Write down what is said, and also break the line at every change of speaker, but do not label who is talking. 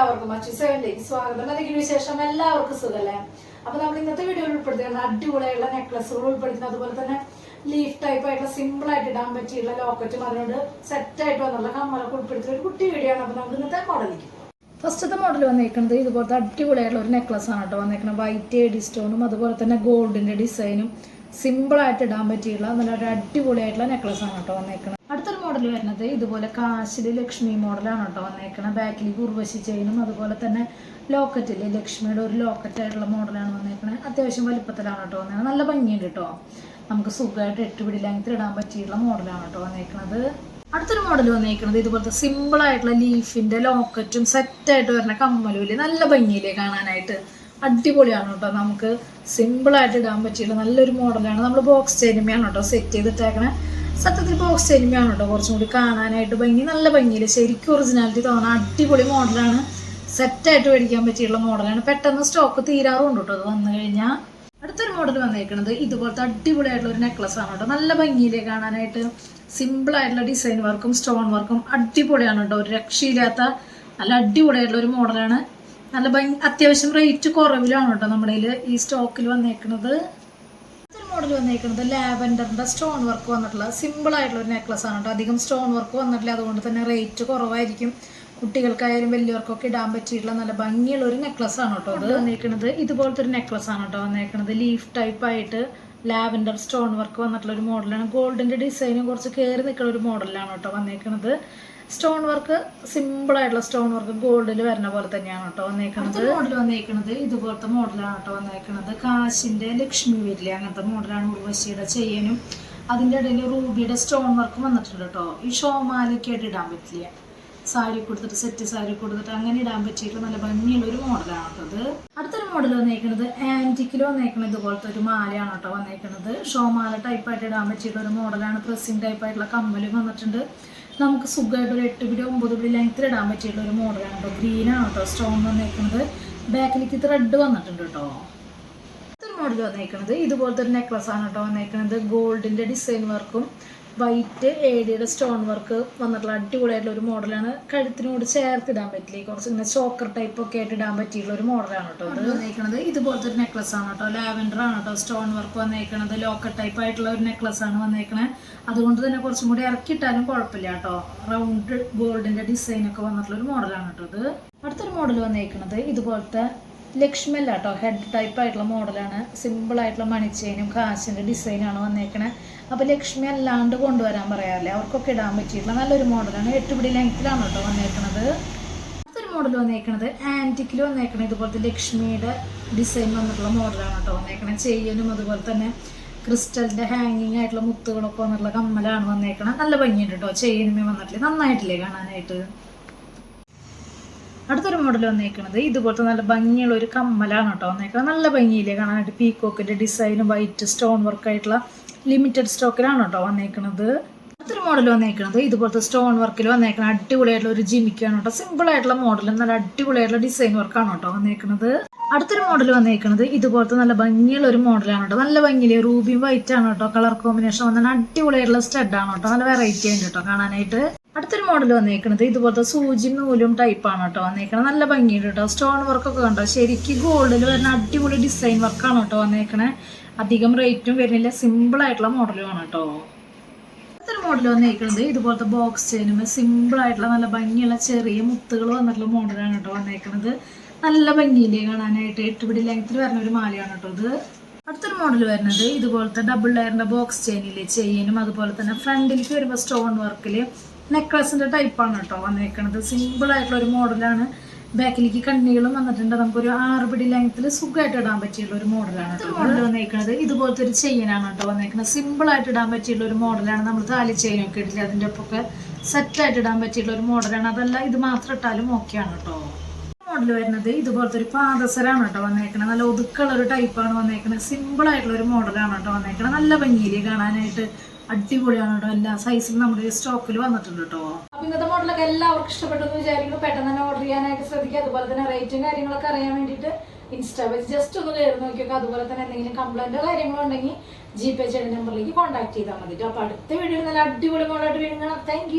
എല്ലാവർക്കും അച്ചു സെവനിലേക്ക് സ്വാഗതം. അല്ലെങ്കിൽ വിശേഷം എല്ലാവർക്കും സുഖല്ലേ? അപ്പൊ നമ്മൾ ഇന്നത്തെ വീഡിയോയിൽ ഉൾപ്പെടുത്തിയിരുന്ന അടിപൊളിയുള്ള നെക്ലസുകൾ ഉൾപ്പെടുത്തുന്ന അതുപോലെ തന്നെ ലീഫ് ടൈപ്പ് ആയിട്ടുള്ള സിമ്പിൾ ആയിട്ട് ഇടാൻ പറ്റിയുള്ള ലോക്കറ്റും അതിനോട് സെറ്റ് ആയിട്ട് വന്നുള്ള കമ്മലൊക്കെ ഉൾപ്പെടുത്തിയ ഒരു കുട്ടി വീഡിയോ ആണ്. അപ്പൊ നമുക്ക് ഇന്നത്തെ മോഡലിക്ക് ഫസ്റ്റത്തെ മോഡൽ വന്നേക്കുന്നത് ഇതുപോലത്തെ അടിപൊളിയായിട്ടുള്ള ഒരു നെക്ലസ് ആണ് കേട്ടോ വന്നേക്കുന്നത്. വൈറ്റ് എഡി സ്റ്റോണും അതുപോലെ തന്നെ ഗോൾഡിന്റെ ഡിസൈനും സിമ്പിൾ ആയിട്ട് ഇടാൻ പറ്റിയുള്ള നല്ല ഒരു അടിപൊളിയായിട്ടുള്ള നെക്ലസ് ആണ് കേട്ടോ വന്നേക്കുന്നത്. അടുത്തൊരു മോഡൽ വരുന്നത് ഇതുപോലെ കാശിൽ ലക്ഷ്മി മോഡലാണ് കേട്ടോ വന്നേക്കുന്നത് ബാക്കിലേക്ക് ഉർവശി ചെയിനും അതുപോലെ തന്നെ ലോക്കറ്റിൽ ലക്ഷ്മിയുടെ ഒരു ലോക്കറ്റ് ആയിട്ടുള്ള മോഡലാണ് വന്നേക്കണത് അത്യാവശ്യം വലിപ്പത്തിലാണ് കേട്ടോ വന്നേ നല്ല ഭംഗിയുണ്ട് കേട്ടോ. നമുക്ക് സുഖമായിട്ട് എട്ട് പിടി ലെങ്ത്തിൽ ഇടാൻ പറ്റിയുള്ള മോഡലാണ് കേട്ടോ വന്നേക്കണത്. അടുത്തൊരു മോഡൽ വന്നേക്കുന്നത് ഇതുപോലത്തെ സിമ്പിൾ ആയിട്ടുള്ള ലീഫിന്റെ ലോക്കറ്റും സെറ്റ് ആയിട്ട് വരുന്ന കമ്മലൂൽ നല്ല ഭംഗിയില്ലേ കാണാനായിട്ട്? അടിപൊളിയാണ് കേട്ടോ. നമുക്ക് സിമ്പിൾ ആയിട്ട് ഇടാൻ പറ്റിയുള്ള നല്ലൊരു മോഡലാണ്. നമ്മൾ ബോക്സ് ചെരുമയാണ് കേട്ടോ സെറ്റ് ചെയ്തിട്ടേക്കണേ. സത്യത്തിൽ ബോക്സ് ചെരുമയാണ് കേട്ടോ കുറച്ചും കൂടി കാണാനായിട്ട് ഭംഗി നല്ല ഭംഗിയിൽ ശരിക്കും ഒറിജിനാലിറ്റി തോന്നുന്ന അടിപൊളി മോഡലാണ് സെറ്റായിട്ട് മേടിക്കാൻ പറ്റിയുള്ള മോഡലാണ് പെട്ടെന്ന് സ്റ്റോക്ക് തീരാറുണ്ട് കേട്ടോ അത് വന്നു കഴിഞ്ഞാൽ അടുത്തൊരു മോഡൽ വന്നേക്കുന്നത് ഇതുപോലത്തെ അടിപൊളിയായിട്ടുള്ള ഒരു നെക്ലസ് ആണ് കേട്ടോ നല്ല ഭംഗിയിലേ കാണാനായിട്ട് സിമ്പിൾ ആയിട്ടുള്ള ഡിസൈൻ വർക്കും സ്റ്റോൺ വർക്കും അടിപൊളിയാണ് കേട്ടോ ഒരു രക്ഷയില്ലാത്ത നല്ല അടിപൊളിയായിട്ടുള്ള ഒരു മോഡലാണ് നല്ല ഭംഗി അത്യാവശ്യം റേറ്റ് കുറവിലാണ് കേട്ടോ നമ്മുടെ ഈ സ്റ്റോക്കിൽ വന്നേക്കുന്നത് മോഡൽ വന്നിരിക്കുന്നത് ലാവൻഡറിന്റെ സ്റ്റോൺ വർക്ക് വന്നിട്ടുള്ള സിമ്പിൾ ആയിട്ടുള്ള ഒരു നെക്ലസ് ആണ് കേട്ടോ. അധികം സ്റ്റോൺ വർക്ക് വന്നിട്ടില്ല. അതുകൊണ്ട് തന്നെ റേറ്റ് കുറവായിരിക്കും. കുട്ടികൾക്കായാലും വലിയവർക്കൊക്കെ ഇടാൻ പറ്റിയിട്ടുള്ള നല്ല ഭംഗിയുള്ള ഒരു നെക്ലസ് ആണ് കേട്ടോ അത് വന്നിരിക്കുന്നത് ഇതുപോലത്തെ ഒരു നെക്ലസ് ആണ് കേട്ടോ വന്നിരിക്കുന്നത് ലീഫ് ടൈപ്പ് ആയിട്ട് ലാവൻഡർ സ്റ്റോൺ വർക്ക് വന്നിട്ടുള്ള ഒരു മോഡലാണ്. ഗോൾഡിന്റെ ഡിസൈനും കുറച്ച് കയറി നിൽക്കുന്ന ഒരു മോഡലാണ് കേട്ടോ വന്നേക്കുന്നത് സ്റ്റോൺ വർക്ക് സിമ്പിൾ ആയിട്ടുള്ള സ്റ്റോൺ വർക്ക് ഗോൾഡിൽ വരുന്ന പോലെ തന്നെയാണ് കേട്ടോ വന്നേക്കുന്നത് മോഡൽ വന്നേക്കുന്നത് ഇതുപോലത്തെ മോഡലാണ് കേട്ടോ വന്നേക്കുന്നത് കാശിന്റെ ലക്ഷ്മി വരില്ല അങ്ങനത്തെ മോഡലാണ് ഉർവശിയുടെ ചെയ്യാനും അതിന്റെ ഇടയിൽ റൂബിയുടെ സ്റ്റോൺ വർക്ക് വന്നിട്ടുണ്ട് കേട്ടോ. ഈ ഷോമാലയ്ക്കായിട്ട് ഇടാൻ പറ്റില്ല. സാരി കൊടുത്തിട്ട് സെറ്റ് സാരി കൊടുത്തിട്ട് അങ്ങനെ ഇടാൻ പറ്റിയിട്ട് നല്ല ഭംഗിയുള്ള ഒരു മോഡലാണ് കേട്ടത് അടുത്തൊരു മോഡൽ വന്നേക്കുന്നത് ആന്റിക്കിൽ വന്നേക്കുന്നത് ഇതുപോലത്തെ ഒരു മാലയാണ് കേട്ടോ വന്നേക്കുന്നത് ഷോമാല ടൈപ്പായിട്ട് ഇടാൻ പറ്റിയിട്ടുള്ള ഒരു മോഡലാണ്. പ്രസ്സിങ് ടൈപ്പായിട്ടുള്ള കമ്മലും വന്നിട്ടുണ്ട്. നമുക്ക് സുഖമായിട്ട് ഒരു എട്ട് പിടി ഒമ്പത് പിടി ലെങ്ത്തിൽ ഇടാൻ പറ്റിയിട്ടുള്ള ഒരു മോഡലാണ് കേട്ടോ. ഗ്രീനാണ് കേട്ടോ സ്റ്റോൺ വന്നേക്കുന്നത് ബാക്കിലേക്ക് ത്രെഡ് വന്നിട്ടുണ്ട് കേട്ടോ. മോഡൽ വന്നേക്കുന്നത് ഇതുപോലത്തെ ഒരു നെക്ലസ് ആണ് കേട്ടോ വന്നേക്കുന്നത് ഗോൾഡിന്റെ ഡിസൈൻ വർക്കും വൈറ്റ് ഏടിയുടെ സ്റ്റോൺ വർക്ക് വന്നിട്ടുള്ള അടിപൊളിയായിട്ടുള്ള ഒരു മോഡലാണ്. കഴുത്തിനോട് ചേർത്ത് ഇടാൻ പറ്റില്ല കുറച്ച് ഇങ്ങനെ ചോക്കർ ടൈപ്പ് ഒക്കെ ആയിട്ട് ഇടാൻ പറ്റിയിട്ടുള്ള ഒരു മോഡലാണ് കേട്ടോ ഇത്. വന്നേക്കുന്നത് ഇതുപോലത്തെ ഒരു നെക്ലസ് ആണ് കേട്ടോ. ലാവൻഡർ ആണ് കേട്ടോ സ്റ്റോൺ വർക്ക് വന്നേക്കണത്. ലോക്കർ ടൈപ്പ് ആയിട്ടുള്ള ഒരു നെക്ലസ് ആണ് വന്നേക്കണേ. അതുകൊണ്ട് തന്നെ കുറച്ചും കൂടി ഇറക്കിയിട്ടാലും കുഴപ്പമില്ല കേട്ടോ. റൗണ്ട് ഗോൾഡിന്റെ ഡിസൈൻ ഒക്കെ വന്നിട്ടുള്ള ഒരു മോഡലാണ് കേട്ടോ ഇത്. അടുത്തൊരു മോഡൽ വന്നേക്കുന്നത് ഇതുപോലത്തെ ലക്ഷ്മി അല്ല കേട്ടോ ഹെഡ് ടൈപ്പ് ആയിട്ടുള്ള മോഡലാണ് സിമ്പിൾ ആയിട്ടുള്ള മണിച്ചെയിനും കാശിന്റെ ഡിസൈനാണ് വന്നേക്കണേ. അപ്പോൾ ലക്ഷ്മി അല്ലാണ്ട് കൊണ്ടുവരാൻ പറയാറില്ലേ? അവർക്കൊക്കെ ഇടാൻ പറ്റിയിട്ടുള്ള നല്ലൊരു മോഡലാണ് എട്ട് പിടി ലെങ്ത്തിലാണ് കേട്ടോ വന്നേക്കണത്. അടുത്തൊരു മോഡൽ വന്നേക്കണത് ആന്റിക്കിൽ വന്നേക്കണത് ഇതുപോലത്തെ ലക്ഷ്മിയുടെ ഡിസൈൻ വന്നിട്ടുള്ള മോഡലാണ് കേട്ടോ വന്നേക്കണത് ചെയ്യനും അതുപോലെ തന്നെ ക്രിസ്റ്റലിന്റെ ഹാങ്ങിങ് ആയിട്ടുള്ള മുത്തുകളൊക്കെ വന്നിട്ടുള്ള കമ്മലാണ് വന്നേക്കണത് നല്ല ഭംഗിയുണ്ട് കേട്ടോ. ചെയ്യനുമേ വന്നിട്ടില്ലേ? നന്നായിട്ടില്ലേ കാണാനായിട്ട്? അടുത്തൊരു മോഡൽ വന്നേക്കുന്നത് ഇതുപോലത്തെ നല്ല ഭംഗിയുള്ള ഒരു കമ്മലാണ് കേട്ടോ വന്നേക്കുന്നത് നല്ല ഭംഗിയില്ലേ കാണാനായിട്ട്. പീക്കോക്കിന്റെ ഡിസൈനും വൈറ്റ് സ്റ്റോൺ വർക്ക് ആയിട്ടുള്ള ലിമിറ്റഡ് സ്റ്റോക്കിലാണ് കേട്ടോ വന്നേക്കുന്നത് അടുത്തൊരു മോഡൽ വന്നേക്കുന്നത് ഇതുപോലത്തെ സ്റ്റോൺ വർക്കിൽ വന്നേക്കുന്ന അടിപൊളിയായിട്ടുള്ള ഒരു ജിമിക്കാണ് കേട്ടോ. സിമ്പിൾ ആയിട്ടുള്ള മോഡലും നല്ല അടിപൊളിയായിട്ടുള്ള ഡിസൈൻ വർക്കാണ് കേട്ടോ വന്നേക്കുന്നത് അടുത്തൊരു മോഡൽ വന്നേക്കുന്നത് ഇതുപോലത്തെ നല്ല ഭംഗിയുള്ള ഒരു മോഡലാണ് കേട്ടോ. നല്ല ഭംഗിയിലെ റൂബിയും വൈറ്റ് ആണ് കേട്ടോ. കളർ കോമ്പിനേഷൻ വന്നാൽ അടിപൊളിയായിട്ടുള്ള സ്റ്റഡ് ആണ് കേട്ടോ. നല്ല വെറൈറ്റി ആണ് കേട്ടോ കാണാനായിട്ട്. അടുത്തൊരു മോഡൽ വന്നേക്കുന്നത് ഇതുപോലത്തെ സൂചി നൂലും ടൈപ്പാണ് കേട്ടോ വന്നേക്കണത്. നല്ല ഭംഗിയുണ്ട് കേട്ടോ. സ്റ്റോൺ വർക്കൊക്കെ കണ്ടോ? ശരിക്കും ഗോൾഡിൽ വരുന്ന അടിപൊളി ഡിസൈൻ വർക്കാണ് കേട്ടോ വന്നേക്കണേ. അധികം റേറ്റും വരുന്നില്ല. സിമ്പിൾ ആയിട്ടുള്ള മോഡലുമാണ് കേട്ടോ. അടുത്തൊരു മോഡൽ വന്നേക്കുന്നത് ഇതുപോലത്തെ ബോക്സ് ചെയിനും സിമ്പിൾ ആയിട്ടുള്ള നല്ല ഭംഗിയുള്ള ചെറിയ മുത്തുകൾ വന്നിട്ടുള്ള മോഡലാണ് കേട്ടോ വന്നേക്കുന്നത് നല്ല ഭംഗിയില്ലേ കാണാനായിട്ട്. എട്ടുപിടി ലെങ്ത്തിൽ വരുന്ന ഒരു മാലയാണ് കേട്ടോ ഇത്. അടുത്തൊരു മോഡൽ വരുന്നത്. ഇതുപോലത്തെ ഡബിൾ ലെയറിന്റെ ബോക്സ് ചെയിനിലെ ചെയിനും അതുപോലെ തന്നെ ഫ്രണ്ടിലേക്ക് വരുമ്പോൾ സ്റ്റോൺ വർക്കിൽ നെക്ലസിന്റെ ടൈപ്പാണ് കേട്ടോ വന്നേക്കണത്. സിമ്പിൾ ആയിട്ടുള്ള ഒരു മോഡലാണ്. ബാക്കിലേക്ക് കണ്ണികളും വന്നിട്ടുണ്ട്. നമുക്ക് ഒരു ആറ് പിടി ലെങ്ത്തിൽ സുഖമായിട്ട് ഇടാൻ പറ്റിയുള്ള ഒരു മോഡലാണ് മോഡൽ വന്നേക്കണത്. ഇതുപോലത്തെ ഒരു ചെയിനാണ് കേട്ടോ വന്നേക്കുന്നത് സിമ്പിൾ ആയിട്ട് ഇടാൻ പറ്റിയുള്ള ഒരു മോഡലാണ്. നമ്മൾ താലി ചെയിനൊക്കെ ഇടില്ല അതിന്റെ ഒപ്പൊക്കെ സെറ്റായിട്ട് ഇടാൻ പറ്റിയുള്ള ഒരു മോഡലാണ്. അതല്ല ഇത് മാത്രം ഇട്ടാലും ഓക്കെയാണ് കേട്ടോ. മോഡൽ വരുന്നത് ഇതുപോലത്തെ ഒരു പാദസരാണ് കേട്ടോ വന്നേക്കണത്. നല്ല ഒതുക്കുള്ള ഒരു ടൈപ്പാണ് വന്നേക്കണത്. സിമ്പിൾ ആയിട്ടുള്ള ഒരു മോഡലാണ് കേട്ടോ വന്നേക്കണത്. നല്ല ഭംഗിയിൽ കാണാനായിട്ട് അടിപൊളിയാണ് കേട്ടോ. എല്ലാ സൈസിലും നമ്മുടെ സ്റ്റോക്കിൽ വന്നിട്ടുണ്ട് കേട്ടോ. അപ്പൊ ഇന്നത്തെ മോഡലൊക്കെ എല്ലാവർക്കും ഇഷ്ടപ്പെട്ടെന്ന് വിചാരിക്കുന്നു. പെട്ടെന്ന് തന്നെ ഓർഡർ ചെയ്യാനായിട്ട് ശ്രദ്ധിക്കുക. അതുപോലെ തന്നെ റേറ്റും കാര്യങ്ങളൊക്കെ അറിയാൻ വേണ്ടിയിട്ട് ഇൻസ്റ്റാ പേജ് ജസ്റ്റ് ഒന്ന് കയറി നോക്കിയൊക്കെ. അതുപോലെ തന്നെ എന്തെങ്കിലും കംപ്ലൈന്റോ കാര്യങ്ങളോ ഉണ്ടെങ്കിൽ ജി പേ ചെയ്യുന്ന നമ്പറിലേക്ക് കോൺടാക്ട് ചെയ്താൽ മതി അപ്പൊ അടുത്ത വീഡിയോ നല്ല അടിപൊളി മോഡലായിട്ട് വീണ്ടും താങ്ക്